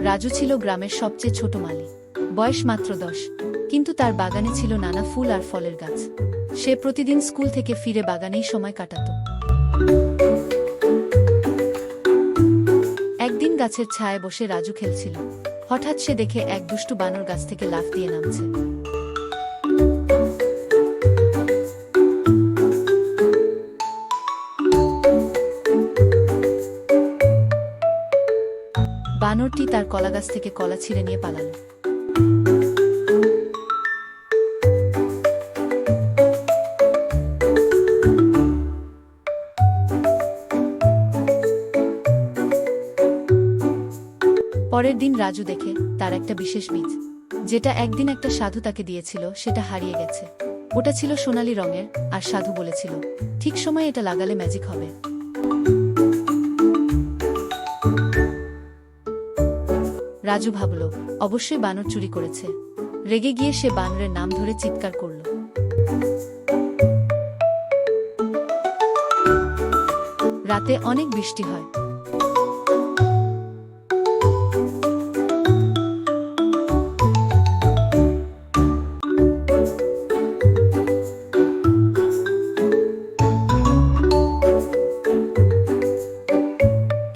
রাজু ছিল গ্রামের সবচেয়ে ছোট মালি বয়স মাত্র দশ। কিন্তু তার বাগানে ছিল নানা ফুল আর ফলের গাছ। সে প্রতিদিন স্কুল থেকে ফিরে বাগানেই সময় কাটাত। একদিন গাছের ছায়ায় বসে রাজু খেলছিল। হঠাৎ সে দেখে এক দুষ্টু বানর গাছ থেকে লাফ দিয়ে নামছে। বানরটি তার কলা গাছ থেকে কলা ছিঁড়ে নিয়ে পালালো। পরের দিন রাজু দেখে তার একটা বিশেষ বীজ, যেটা একদিন একটা সাধু তাকে দিয়েছিল, সেটা হারিয়ে গেছে। ওটা ছিল সোনালী রঙের, আর সাধু বলেছিল, ঠিক সময় এটা লাগালে ম্যাজিক হবে। রাজু ভাবল, অবশ্যই বানর চুরি করেছে। রেগে গিয়ে সে বানরের নাম ধরে চিৎকার করল। রাতে অনেক বৃষ্টি হয়।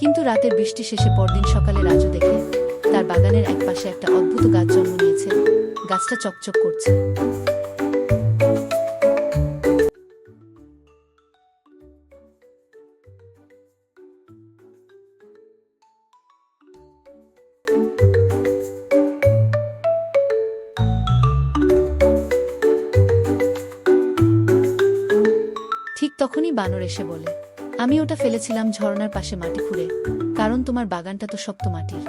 কিন্তু রাতের বৃষ্টি শেষে পরদিন সকালে রাজু দেখে তার বাগানের এক পাশে একটা অদ্ভুত গাছ জন্ম নিয়েছে। গাছটা চকচক করছে। ঠিক তখনই বানর এসে বলে, আমি ওটা ফেলেছিলাম ঝর্ণার পাশে মাটি খুঁড়ে, কারণ তোমার বাগানটা তো শক্ত মাটির।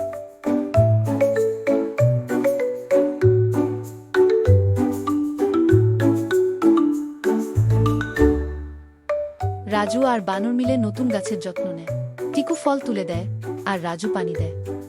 রাজু আর বানর মিলে নতুন গাছের যত্ন নেয়। টিকু ফল তুলে দেয় আর রাজু পানি দেয়।